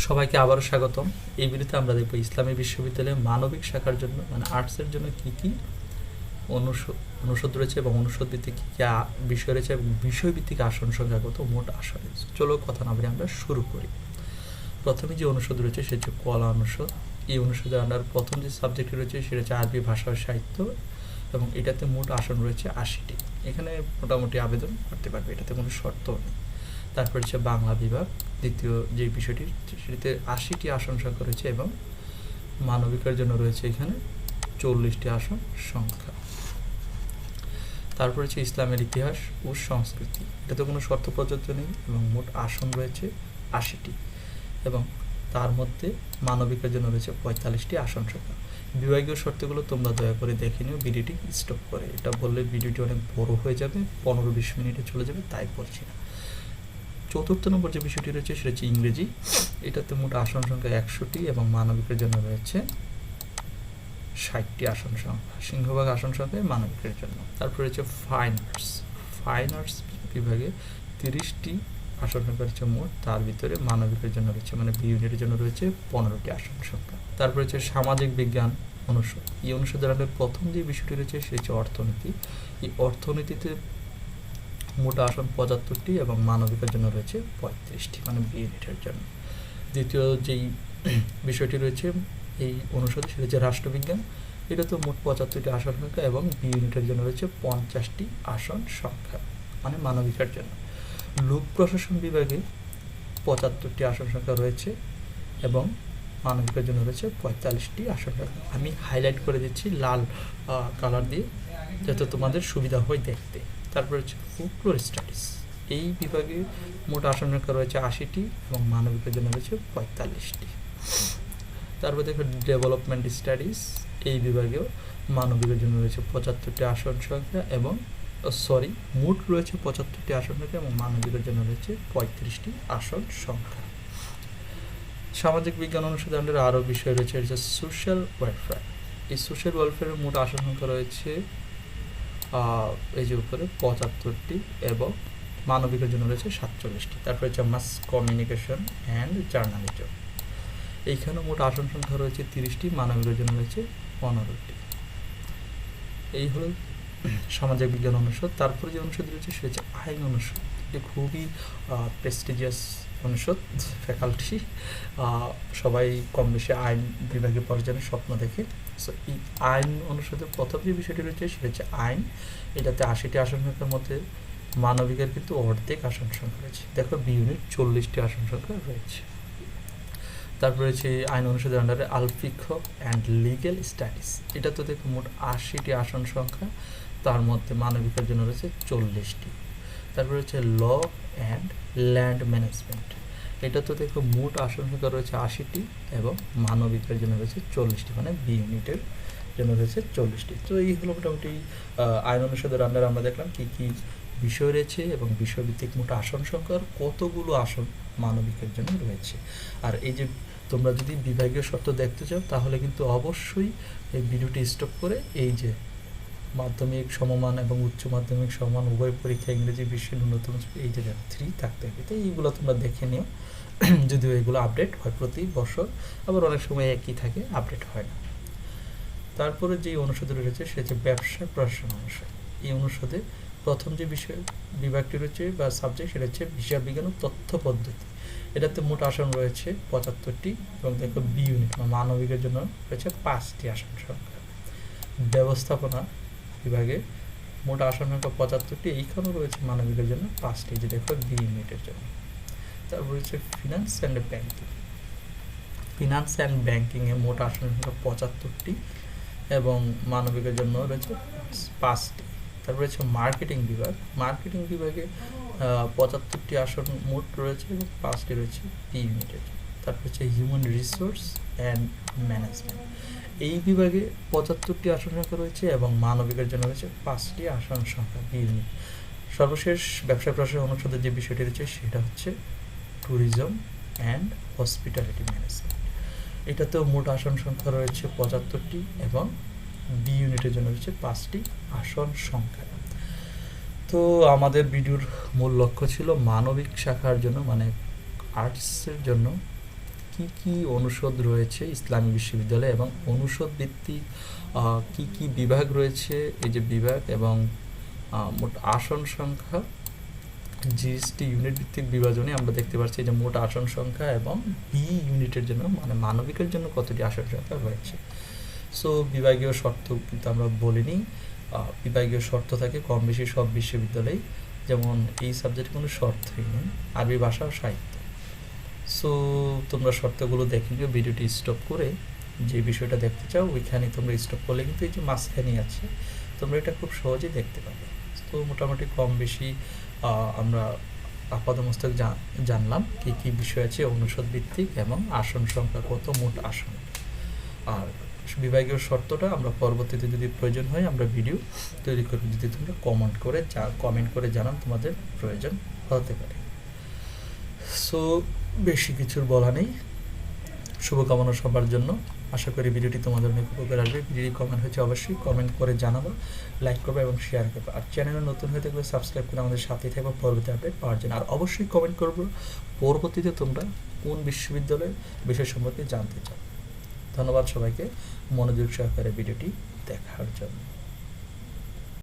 সবাইকে আবারও স্বাগতম। এই ভিডিওতে আমরা দেখব ইসলামী বিশ্ববিদ্যালয়ে মানবিক শাখার জন্য মানে আর্টসের জন্য কি কি অনুষ- অনুষদ রয়েছে এবং অনুষদ ভিত্তিক কী কী বিষয় রয়েছে এবং বিষয়ভিত্তিক আসন সংখ্যা কত মোট আসন রয়েছে। চলো কথা না বলে আমরা শুরু করি। প্রথমে যে অনুষদ রয়েছে সেটা হচ্ছে কলা অনুষদ। এই অনুষদের আন্ডার প্রথম যে সাবজেক্ট রয়েছে সেটা হচ্ছে আরবি ভাষা ও সাহিত্য এবং এটাতে মোট আসন রয়েছে আশিটি। এখানে মোটামুটি আবেদন করতে পারবে, এটাতে কোনো শর্ত নেই। তারপর হচ্ছে বাংলা বিভাগ। দ্বিতীয় যে বিষয়টি, সেটিতে আশিটি আসন সংখ্যা রয়েছে এবং মানবিকের জন্য রয়েছে এখানে চল্লিশটি আসন সংখ্যা। তারপর হচ্ছে ইসলামের ইতিহাস ও সংস্কৃতি। এটাতে কোনো শর্ত প্রযোজ্য নেই এবং মোট আসন রয়েছে আশিটি এবং তার মধ্যে মানবিকের জন্য রয়েছে পঁয়তাল্লিশটি আসন সংখ্যা। বিভাগীয় শর্তগুলো তোমরা দয়া করে দেখে নিও, ভিডিওটি স্টপ করে। এটা বললে ভিডিওটি অনেক বড় হয়ে যাবে পনেরো বিশ মিনিটে চলে যাবে, তাই বলছি না। চতুর্থ নম্বর যে বিষয়টি রয়েছে সেটা হচ্ছে ইংরেজি। এটাতে মোট আসন সংখ্যা একশোটি এবং মানবিকের জন্য রয়েছে ষাটটি আসন সংখ্যা। সিংহভাগ আসন সংখ্যা মানবিকের জন্য। তারপর রয়েছে ফাইন আর্টস ফাইন আর্টস বিভাগে তিরিশটি আসন সংখ্যা রয়েছে মোট। তার ভিতরে মানবিকের জন্য রয়েছে মানে বি ইউনিটের জন্য রয়েছে পনেরোটি আসন সংখ্যা। তারপরে রয়েছে সামাজিক বিজ্ঞান অনুষদ। এই অনুষদের আমাদের প্রথম যে বিষয়টি রয়েছে সেটা হচ্ছে অর্থনীতি। এই অর্থনীতিতে মোট আসন পঁচাত্তরটি এবং মানবিকের জন্য রয়েছে পঁয়ত্রিশটি মানে বি ইউনিটের জন্য। দ্বিতীয় যেই বিষয়টি রয়েছে, এই অনুষদে সেটা হচ্ছে রাষ্ট্রবিজ্ঞান। এটা তো মোট পঁচাত্তরটি আসন সংখ্যা এবং বি ইউনিটের জন্য রয়েছে পঞ্চাশটি আসন সংখ্যা মানে মানবিকার জন্য। লোক প্রশাসন বিভাগে পঁচাত্তরটি আসন সংখ্যা রয়েছে এবং মানবিকের জন্য রয়েছে পঁয়তাল্লিশটি আসন সংখ্যা। আমি হাইলাইট করে দিচ্ছি লাল কালার দিয়ে, যাতে তোমাদের সুবিধা হয় দেখতে। তারপর হচ্ছে ফোকলোর স্টাডিজ এই বিভাগে মোট আসন সংখ্যা রয়েছে আশিটি এবং মানবিকের জন্য রয়েছে পঁয়তাল্লিশটি। তারপর দেখো ডেভেলপমেন্ট স্টাডিজ এই বিভাগেও মানবিকের জন্য রয়েছে পঁচাত্তরটি আসন সংখ্যা এবং সরি মোট রয়েছে পঁচাত্তরটি আসন সংখ্যা এবং মানবিকের জন্য রয়েছে পঁয়ত্রিশটি আসন সংখ্যা। সামাজিক বিজ্ঞান আমাদের আরও বিষয় রয়েছে সোশ্যাল ওয়েলফেয়ার এই সোশ্যাল ওয়েলফেয়ারের মোট আসন সংখ্যা রয়েছে এই যে উপরে পঁচাত্তরটি এবং মানবিকের জন্য রয়েছে সাতচল্লিশটি। তারপরে হচ্ছে মাস কমিউনিকেশন অ্যান্ড জার্নালিজম এইখানে মোট আসন সংখ্যা রয়েছে তিরিশটি, মানবিকের জন্য রয়েছে পনেরোটি। এই হলো সামাজিক বিজ্ঞান অনুষদ। তারপরে যে অনুষদ রয়েছে সে হচ্ছে আইন অনুষদ। এটি খুবই প্রেস্টিজিয়াস অনুষদ ফ্যাকাল্টি সবাই কম বেশি আইন বিভাগে পড়ার স্বপ্ন দেখে। সো এই আইন অনুষদের প্রথম যে বিষয়টি রয়েছে, সেটা হচ্ছে আইন। এটাতে আশিটি আসন সংখ্যার মধ্যে মানবিকের কিন্তু অর্ধেক আসন সংখ্যা রয়েছে। দেখো বি ইউনিট চল্লিশটি আসন সংখ্যা রয়েছে। তারপরে রয়েছে আইন অনুষদের আন্ডারে আলফিক অ্যান্ড লিগেল স্টাডিজ এটা তো দেখো মোট আশিটি আসন সংখ্যা, তার মধ্যে মানবিকের জন্য রয়েছে চল্লিশটি। তারপরে হচ্ছে ল অ্যান্ড ল্যান্ড ম্যানেজমেন্ট এটা তো দেখো মোট আসন সংখ্যা রয়েছে আশিটি এবং মানবিকের জন্য রয়েছে চল্লিশটি মানে বি ইউনিটের জন্য রয়েছে চল্লিশটি। তো এই হলো মোটামুটি আইন অনুষদের আন্ডারে আমরা দেখলাম কি কি বিষয় রয়েছে এবং বিষয়ভিত্তিক মোট আসন সংখ্যার কতগুলো আসন মানবিকের জন্য রয়েছে। আর এই যে তোমরা যদি বিভাগীয় শর্ত দেখতে চাও, তাহলে কিন্তু অবশ্যই এই ভিডিওটি স্টপ করে এই যে মাধ্যমিক সমমান এবং উচ্চ মাধ্যমিক সমান উভয় পরীক্ষা ইংরেজি বিশ্বের ন্যূনতম এই যে থ্রি থাকতে হবে। তো এইগুলো তোমরা দেখে নিও। যদিও এগুলো আপডেট হয় প্রতি বছর, আবার অনেক সময় একই থাকে আপডেট হয় না। তারপরে যে অনুষদ রয়েছে সে হচ্ছে ব্যবসা প্রশাসন অনুষদ। এই অনুষদে প্রথম যে বিষয়, বিভাগটি রয়েছে বা সাবজেক্ট সেটা হচ্ছে হিসাব বিজ্ঞান ও তথ্য পদ্ধতি। এটাতে মোট আসন রয়েছে পঁচাত্তরটি এবং দেখো বি ইউনিট মানবিকের জন্য রয়েছে পাঁচটি আসন সংখ্যা। ব্যবস্থাপনা বিভাগে মোট আসন সংখ্যা পঁচাত্তরটি। এইখানেও রয়েছে মানবিকের জন্য পাঁচটি যে দেখো বি ইউনিটের জন্য। তারপর রয়েছে finance and banking finance and ব্যাংকিংয়ে মোট আসন সংখ্যা পঁচাত্তরটি এবং মানবিকের জন্য রয়েছে পাঁচটি। তারপরে হচ্ছে মার্কেটিং বিভাগ। মার্কেটিং বিভাগে পঁচাত্তরটি আসন মোট রয়েছে এবং পাঁচটি রয়েছে পি ইউনিটের তারপর হচ্ছে হিউম্যান রিসোর্স অ্যান্ড ম্যানেজমেন্ট এই বিভাগে পঁচাত্তরটি আসন সংখ্যা রয়েছে এবং মানবিকের জন্য রয়েছে পাঁচটি আসন সংখ্যা ইউনিট সর্বশেষ ব্যবসা প্রশাসন অনুষদের যে বিষয়টি রয়েছে সেটা হচ্ছে ট্যুরিজম অ্যান্ড হসপিটালিটি ম্যানেজমেন্ট এটাতেও মোট আসন সংখ্যা রয়েছে পঁচাত্তরটি এবং বি ইউনিটের জন্য রয়েছে পাঁচটি আসন সংখ্যা। তো আমাদের ভিডিওর মূল লক্ষ্য ছিল মানবিক শাখার জন্য মানে আর্টসের জন্য কি কি অনুষদ রয়েছে ইসলামী বিশ্ববিদ্যালয়ে এবং অনুষদ ভিত্তিক কি কি বিভাগ রয়েছে? এই যে বিভাগ এবং মোট আসন সংখ্যা, জিএসটি ইউনিট ভিত্তিক বিভাজনে আমরা দেখতে পাচ্ছি যে মোট আসন সংখ্যা এবং বি ইউনিটের জন্য মানে মানবিকের জন্য কতটি আসন সংখ্যা রয়েছে। সো বিভাগীয় শর্ত কিন্তু আমরা বলিনি। বিভাগীয় শর্ত থাকে কম বেশি সব বিশ্ববিদ্যালয়ে, যেমন এই সাবজেক্টে কোনো শর্তই নেই। আরবি ভাষা ও সাহিত্য। সো তোমরা শর্তগুলো দেখে নিও, ভিডিওটি স্টপ করে যে বিষয়টা দেখতে চাও, ওইখানে তোমরা স্টপ করলে কিন্তু এই যে মাঝখানে আছে, তোমরা এটা খুব সহজেই দেখতে পাবে। তো মোটামুটি কম বেশি আমরা আপাতমস্তক জানলাম কি কি বিষয় আছে, অনুষদ ভিত্তিক এবং আসন সংখ্যা কত, মোট আসন। আর বিভাগীয় শর্তটা আমরা পরবর্তীতে যদি প্রয়োজন হয়, আমরা ভিডিও তৈরি করব। যদি তোমরা কমেন্ট করে কমেন্ট করে জানান, তোমাদের প্রয়োজন হতে পারে। সো বেশি কিছুর বলা নেই। শুভকামনা সবার জন্য। আশা করি ভিডিওটি তোমাদের অনেক উপকার আসবে। ভিডিওটি কমেন্ট হয়েছে অবশ্যই কমেন্ট করে জানাব লাইক করবে এবং শেয়ার করবে। আর চ্যানেলে নতুন হয়ে থাকলে সাবস্ক্রাইব করে আমাদের সাথে থাকবে, পরবর্তী আপডেট পাওয়ার জন্য। আর অবশ্যই কমেন্ট করব, পরবর্তীতে তোমরা কোন বিশ্ববিদ্যালয়ের বিষয় সম্পর্কে জানতে চাও। ধন্যবাদ সবাইকে। মনোযোগ সহকারে ভিডিওটি দেখার জন্য।